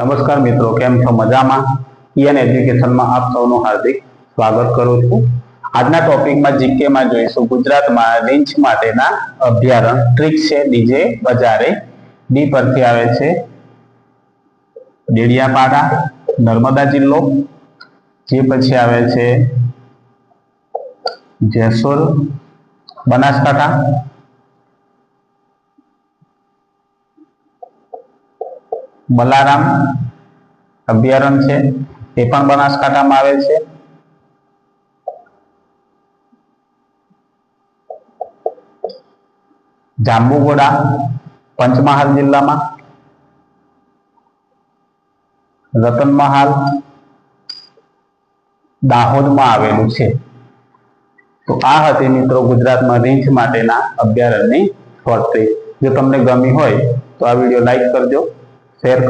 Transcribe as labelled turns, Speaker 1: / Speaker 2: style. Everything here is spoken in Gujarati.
Speaker 1: નમસ્કાર મિત્રો, કેમ છો? મજામાં? ઈએન એજ્યુકેશનમાં આપ સૌનું હાર્દિક સ્વાગત કરું છું. આજના ટોપિકમાં જીકે માં જોઈશું. ગુજરાતમાં રીંછ માટેના અભ્યારણ ટ્રીક છે ડીજે બજારે. ડી પરથી આવે છે ડેડિયાપાડા, નર્મદા જિલ્લો. જે પછી આવે છે જેસોર બનાસકાંઠા. બલારામ અભયારણ્ય છે. એ પણ બનાસકાંઠામાં આવેલ છે. જાંબુગોડા પંચમહાલ જિલ્લામાં. રતનમહાલ દાહોદમાં આવેલું છે. તો આ હતી મિત્રો ગુજરાતમાં રીંછ માટેના અભયારણ્યની શોર્ટ જો તમને ગમી હોય તો આ વીડિયો લાઈક કરજો. શેર કરજો